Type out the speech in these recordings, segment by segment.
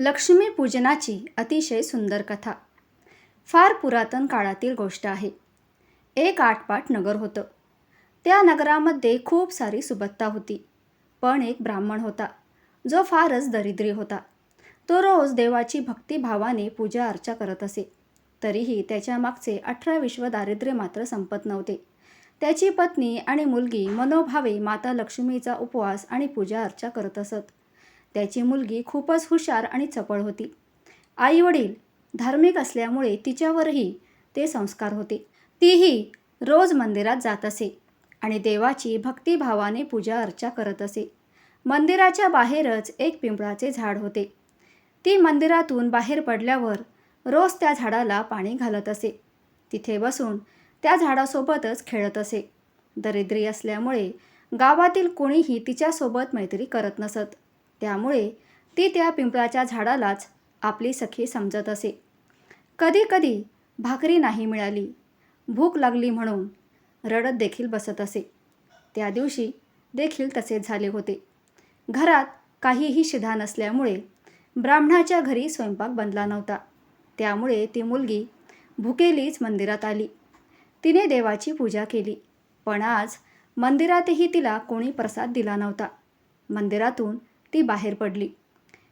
लक्ष्मीपूजनाची अतिशय सुंदर कथा. फार पुरातन काळातील गोष्ट आहे. एक आटपाट नगर होतं. त्या नगरामध्ये खूप सारी सुबत्ता होती. पण एक ब्राह्मण होता जो फारच दरिद्री होता. तो रोज देवाची भक्तिभावाने पूजा अर्चा करत असे. तरीही त्याच्या मागचे अठरा विश्व दारिद्र्य मात्र संपत नव्हते. त्याची पत्नी आणि मुलगी मनोभावे माता लक्ष्मीचा उपवास आणि पूजा अर्चा करत असत. त्याची मुलगी खूपच हुशार आणि चपळ होती. आईवडील धार्मिक असल्यामुळे तिच्यावरही ते संस्कार होते. तीही रोज मंदिरात जात असे आणि देवाची भक्तिभावाने पूजा अर्चा करत असे. मंदिराच्या बाहेरच एक पिंपळाचे झाड होते. ती मंदिरातून बाहेर पडल्यावर रोज त्या झाडाला पाणी घालत असे. तिथे बसून त्या झाडासोबतच खेळत असे. दरिद्री असल्यामुळे गावातील कोणीही तिच्यासोबत मैत्री करत नसत. त्यामुळे ती त्या पिंपळाच्या झाडालाच आपली सखी समजत असे. कधी कधी भाकरी नाही मिळाली भूक लागली म्हणून रडत देखील बसत असे. त्या दिवशी देखील तसेच झाले होते. घरात काहीही शिधा नसल्यामुळे ब्राह्मणाच्या घरी स्वयंपाक बनला नव्हता. त्यामुळे ती मुलगी भुकेलीच मंदिरात आली. तिने देवाची पूजा केली पण आज मंदिरातही तिला कोणी प्रसाद दिला नव्हता. मंदिरातून ती बाहेर पडली.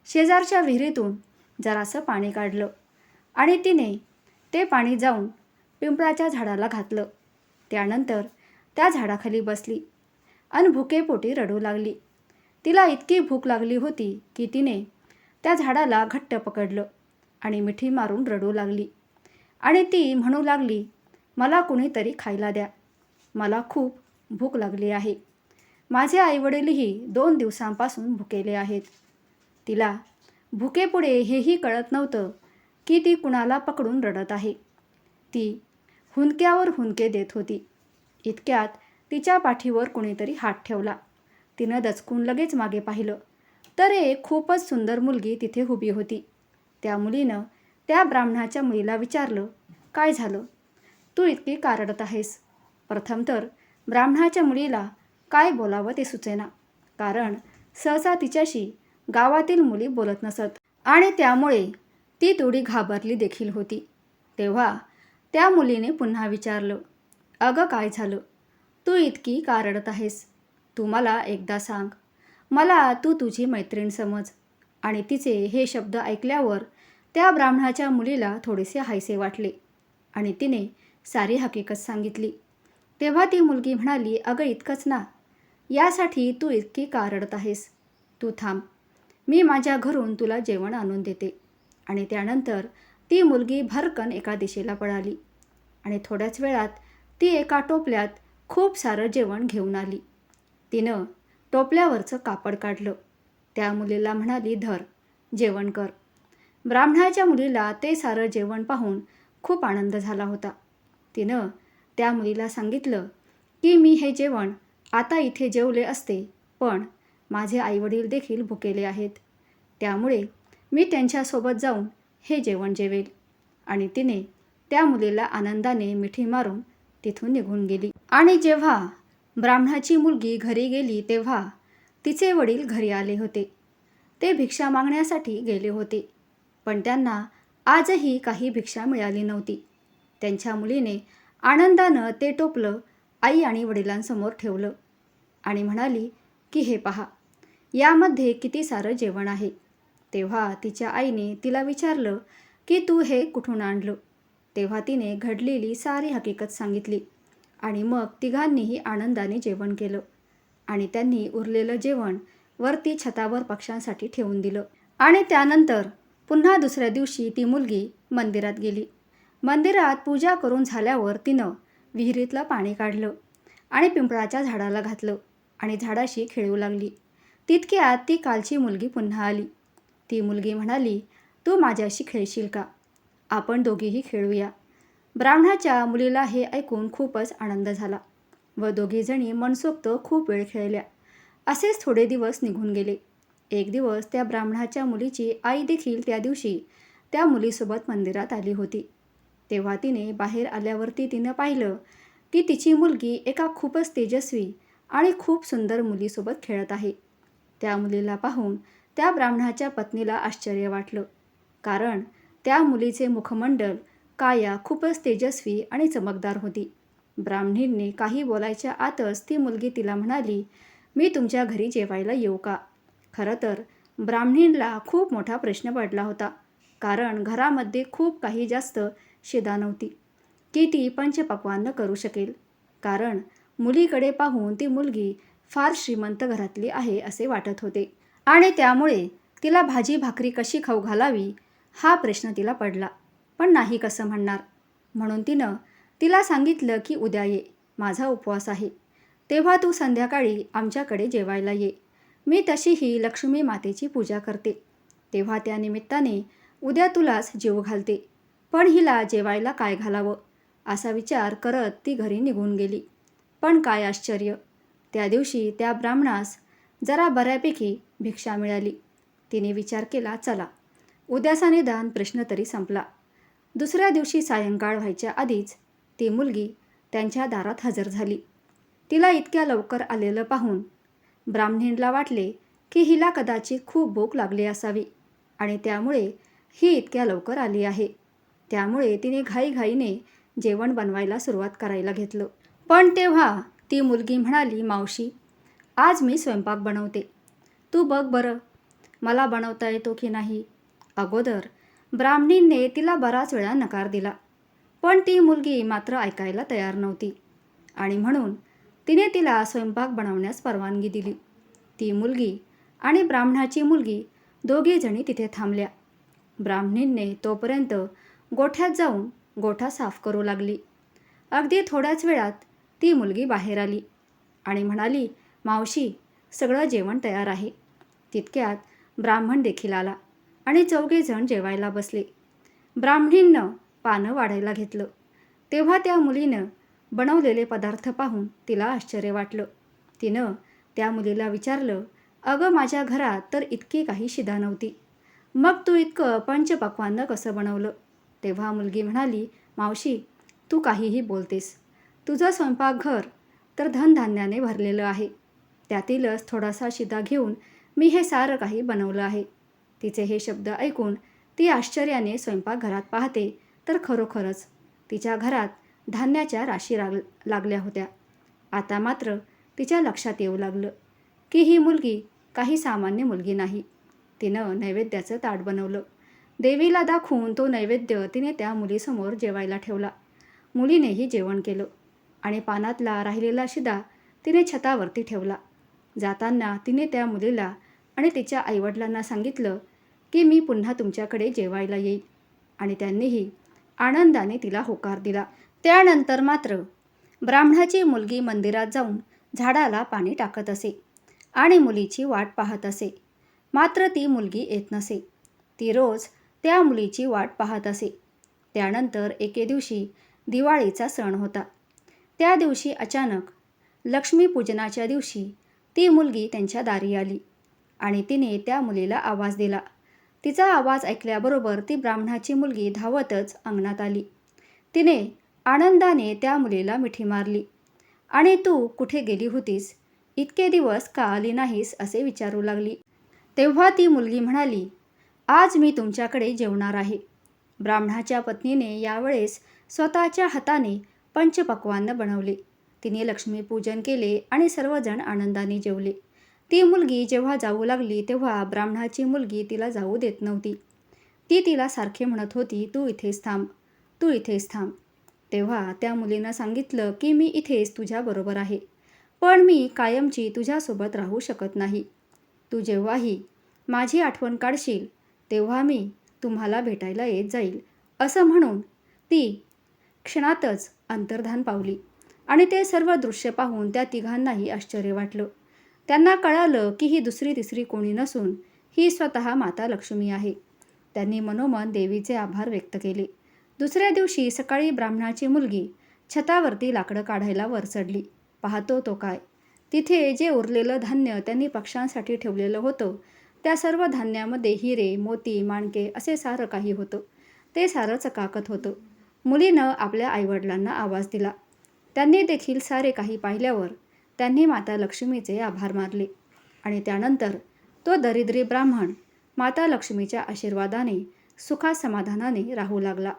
शेजारच्या विहिरीतून जरासं पाणी काढलं आणि तिने ते पाणी जाऊन पिंपळाच्या झाडाला घातलं. त्यानंतर त्या झाडाखाली बसली आणि भुकेपोटी रडू लागली. तिला इतकी भूक लागली होती की तिने त्या झाडाला घट्ट पकडलं आणि मिठी मारून रडू लागली. आणि ती म्हणू लागली मला कुणीतरी खायला द्या. मला खूप भूक लागली आहे. माझे आईवडीलही दोन दिवसांपासून भुकेले आहेत. तिला भुकेपुढे हेही कळत नव्हतं की ती कुणाला पकडून रडत आहे. ती हुंदक्यावर हुंदके देत होती. इतक्यात तिच्या पाठीवर कुणीतरी हात ठेवला. तिनं दचकून लगेच मागे पाहिलं. तर एक खूपच सुंदर मुलगी तिथे उभी होती. त्या मुलीनं त्या ब्राह्मणाच्या मुलीला विचारलं काय झालं? तू इतकी कारडत आहेस. प्रथम तर ब्राह्मणाच्या मुलीला काय बोलावं ते सुचेना. कारण सहसा तिच्याशी गावातील मुली बोलत नसत. आणि त्यामुळे ती थोडी घाबरली देखील होती. तेव्हा त्या मुलीने पुन्हा विचारलं अगं काय झालं? तू इतकी का रडत आहेस. तू मला एकदा सांग. मला तू तुझी मैत्रीण समज. आणि तिचे हे शब्द ऐकल्यावर त्या ब्राह्मणाच्या मुलीला थोडेसे हायसे वाटले. आणि तिने सारी हकीकत सांगितली. तेव्हा ती मुलगी म्हणाली अगं इतकंच ना. यासाठी तू इतकी का रडत आहेस. तू थांब. मी माझ्या घरून तुला जेवण आणून देते. आणि त्यानंतर ती मुलगी भरकन एका दिशेला पळाली. आणि थोड्याच वेळात ती एका टोपल्यात खूप सारं जेवण घेऊन आली. तिनं टोपल्यावरचं कापड काढलं. त्या मुलीला म्हणाली धर जेवण कर. ब्राह्मणाच्या मुलीला ते सारं जेवण पाहून खूप आनंद झाला होता. तिनं त्या मुलीला सांगितलं की मी हे जेवण आता इथे जेवले असते पण माझे आईवडील देखील भुकेले आहेत. त्यामुळे मी त्यांच्यासोबत जाऊन हे जेवण जेवेल. आणि तिने त्या मुलीला आनंदाने मिठी मारून तिथून निघून गेली. आणि जेव्हा ब्राह्मणाची मुलगी घरी गेली तेव्हा तिचे वडील घरी आले होते. ते भिक्षा मागण्यासाठी गेले होते. पण त्यांना आजही काही भिक्षा मिळाली नव्हती. त्यांच्या मुलीने आनंदानं ते टोपलं आई आणि वडिलांसमोर ठेवलं आणि म्हणाली की हे पहा यामध्ये किती सारं जेवण आहे. तेव्हा तिच्या आईने तिला विचारलं की तू हे कुठून आणलं? तेव्हा तिने घडलेली सारी हकीकत सांगितली आणि मग तिघांनीही आनंदाने जेवण केलं आणि त्यांनी उरलेलं जेवण वरती छतावर पक्ष्यांसाठी ठेवून दिलं आणि त्यानंतर पुन्हा दुसऱ्या दिवशी ती मुलगी मंदिरात गेली. मंदिरात पूजा करून झाल्यावर तिनं विहिरीतलं पाणी काढलं आणि पिंपळाच्या झाडाला घातलं आणि झाडाशी खेळू लागली. तितक्यात ती कालची मुलगी पुन्हा आली. ती मुलगी म्हणाली तू माझ्याशी खेळशील का? आपण दोघीही खेळूया. ब्राह्मणाच्या मुलीला हे ऐकून खूपच आनंद झाला व दोघीजणी मनसोक्त खूप वेळ खेळल्या. असेच थोडे दिवस निघून गेले. एक दिवस त्या ब्राह्मणाच्या मुलीची आई देखील त्या दिवशी त्या मुलीसोबत मंदिरात आली होती. तेव्हा तिने बाहेर आल्यावरती तिनं पाहिलं की तिची मुलगी एका खूपच तेजस्वी आणि खूप सुंदर मुलीसोबत खेळत आहे. त्या मुलीला पाहून त्या ब्राह्मणाच्या पत्नीला आश्चर्य वाटलं. कारण त्या मुलीचे मुखमंडल काया खूपच तेजस्वी आणि चमकदार होती. ब्राह्मणींनी काही बोलायच्या आतच ती मुलगी तिला म्हणाली मी तुमच्या घरी जेवायला येऊ का? खरं तर ब्राह्मणींला खूप मोठा प्रश्न पडला होता. कारण घरामध्ये खूप काही जास्त शिदा नव्हती. की ती पंचपक्वान्न करू शकेल. कारण मुलीकडे पाहून ती मुलगी फार श्रीमंत घरातली आहे असे वाटत होते. आणि त्यामुळे तिला भाजी भाकरी कशी खाऊ घालावी हा प्रश्न तिला पडला. पण नाही कसं म्हणणार. म्हणून तिनं तिला सांगितलं की उद्या ये. माझा उपवास आहे. तेव्हा तू संध्याकाळी आमच्याकडे जेवायला ये. मी तशीही लक्ष्मी मातेची पूजा करते. तेव्हा त्या निमित्ताने उद्या तुलाच जीव घालते. पण हिला जेवायला काय घालावं? असा विचार करत ती घरी निघून गेली. पण काय आश्चर्य! त्या दिवशी त्या ब्राह्मणास जरा बऱ्यापैकी भिक्षा मिळाली. तिने विचार केला चला उद्याचा निदान प्रश्न तरी संपला. दुसऱ्या दिवशी सायंकाळ व्हायच्या आधीच ती मुलगी त्यांच्या दारात हजर झाली. तिला इतक्या लवकर आलेलं पाहून ब्राह्मणींला वाटले की हिला कदाचित खूप भूक लागली असावी आणि त्यामुळे ही इतक्या लवकर आली आहे. त्यामुळे तिने घाईघाईने जेवण बनवायला सुरुवात करायला घेतलं. पण तेव्हा ती मुलगी म्हणाली मावशी आज मी स्वयंपाक बनवते. तू बघ बरं मला बनवता येतो की नाही? अगोदर ब्राह्मणींने तिला बराच वेळा नकार दिला. पण ती मुलगी मात्र ऐकायला तयार नव्हती आणि म्हणून तिने तिला स्वयंपाक बनवण्यास परवानगी दिली. ती मुलगी आणि ब्राह्मणाची मुलगी दोघीजणी तिथे थांबल्या. ब्राह्मणींने तोपर्यंत गोठ्यात जाऊन गोठा साफ करू लागली. अगदी थोड्याच वेळात ती मुलगी बाहेर आली आणि म्हणाली मावशी सगळं जेवण तयार आहे. तितक्यात ब्राह्मण देखील आला आणि चौघेजण जेवायला बसले. ब्राह्मणींनं पानं वाढायला घेतलं. तेव्हा त्या मुलीनं बनवलेले पदार्थ पाहून तिला आश्चर्य वाटलं. तिनं त्या मुलीला विचारलं अगं माझ्या घरात तर इतकी काही शिदा नव्हती. मग तू इतकं पंचपक्वानं कसं बनवलं? तेव्हा मुलगी म्हणाली मावशी तू काहीही बोलतेस. तुझं स्वयंपाकघर तर धनधान्याने भरलेलं आहे. त्यातीलच थोडासा शिदा घेऊन मी हे सारं काही बनवलं आहे. तिचे हे शब्द ऐकून ती आश्चर्याने स्वयंपाकघरात पाहते तर खरोखरच तिच्या घरात धान्याच्या राशी राग लागल्या होत्या. आता मात्र तिच्या लक्षात येऊ लागलं की ही मुलगी काही सामान्य मुलगी नाही. तिनं नैवेद्याचं ताट बनवलं. देवीला दाखवून तो नैवेद्य तिने त्या मुलीसमोर जेवायला ठेवला. मुलीनेही जेवण केलं आणि पानातला राहिलेला शिदा तिने छतावरती ठेवला. जाताना तिने त्या मुलीला आणि तिच्या आईवडिलांना सांगितलं की मी पुन्हा तुमच्याकडे जेवायला येईल आणि त्यांनीही आनंदाने तिला होकार दिला. त्यानंतर मात्र ब्राह्मणाची मुलगी मंदिरात जाऊन झाडाला पाणी टाकत असे आणि मुलीची वाट पाहत असे. मात्र ती मुलगी येत नसे. ती रोज त्या मुलीची वाट पाहत असे. त्यानंतर एके दिवशी दिवाळीचा सण होता. त्या दिवशी अचानक लक्ष्मीपूजनाच्या दिवशी ती मुलगी त्यांच्या दारी आली आणि तिने त्या मुलीला आवाज दिला. तिचा आवाज ऐकल्याबरोबर ती ब्राह्मणाची मुलगी धावतच अंगणात आली. तिने आनंदाने त्या मुलीला मिठी मारली. आणि तू कुठे गेली होतीस? इतके दिवस का आली नाहीस? असे विचारू लागली. तेव्हा ती मुलगी म्हणाली आज मी तुमच्याकडे जेवणार आहे. ब्राह्मणाच्या पत्नीने यावेळेस स्वतःच्या हाताने पंचपक्वान्न बनवले. तिने लक्ष्मीपूजन केले आणि सर्वजण आनंदाने जेवले. ती मुलगी जेव्हा जाऊ लागली तेव्हा ब्राह्मणाची मुलगी तिला जाऊ देत नव्हती. ती तिला सारखे म्हणत होती तू इथेच थांब तू इथेच थांब. तेव्हा त्या मुलीनं सांगितलं की मी इथेच तुझ्याबरोबर आहे. पण मी कायमची तुझ्यासोबत राहू शकत नाही. तू जेव्हाही माझी आठवण काढशील तेव्हा मी तुम्हाला भेटायला येत जाईल असं म्हणून ती क्षणातच अंतर्धान पावली. आणि ते सर्व दृश्य पाहून त्या तिघांनाही आश्चर्य वाटलं. त्यांना कळालं की ही दुसरी तिसरी कोणी नसून ही स्वतः माता लक्ष्मी आहे. त्यांनी मनोमन देवीचे आभार व्यक्त केले. दुसऱ्या दिवशी सकाळी ब्राह्मणाची मुलगी छतावरती लाकडं काढायला वर चढली. पाहतो तो काय? तिथे जे उरलेलं धान्य त्यांनी पक्ष्यांसाठी ठेवलेलं होतं त्या सर्व धान्यामध्ये हिरे मोती माणके असे सारं काही होतं. ते सारं चकाकत होतं. मुलीनं आपल्या आईवडिलांना आवाज दिला. त्यांनी देखील सारे काही पाहिल्यावर त्यांनी माता लक्ष्मीचे आभार मानले. आणि त्यानंतर तो दरिद्री ब्राह्मण माता लक्ष्मीच्या आशीर्वादाने सुखा समाधानाने राहू लागला.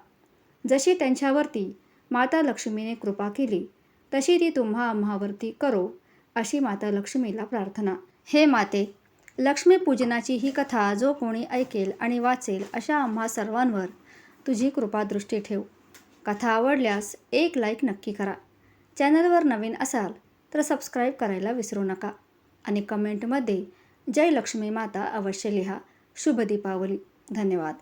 जशी त्यांच्यावरती माता लक्ष्मीने कृपा केली तशी ती तुम्हा आम्हावरती करो अशी माता लक्ष्मीला प्रार्थना. हे माते लक्ष्मीपूजनाची ही कथा जो कोणी ऐकेल आणि वाचेल अशा आम्हा सर्वांवर तुझी कृपादृष्टी ठेव. कथा आवडल्यास एक लाईक नक्की करा. चॅनलवर नवीन असाल तर सबस्क्राईब करायला विसरू नका आणि कमेंटमध्ये जय लक्ष्मी माता अवश्य लिहा. शुभ दीपावली. धन्यवाद.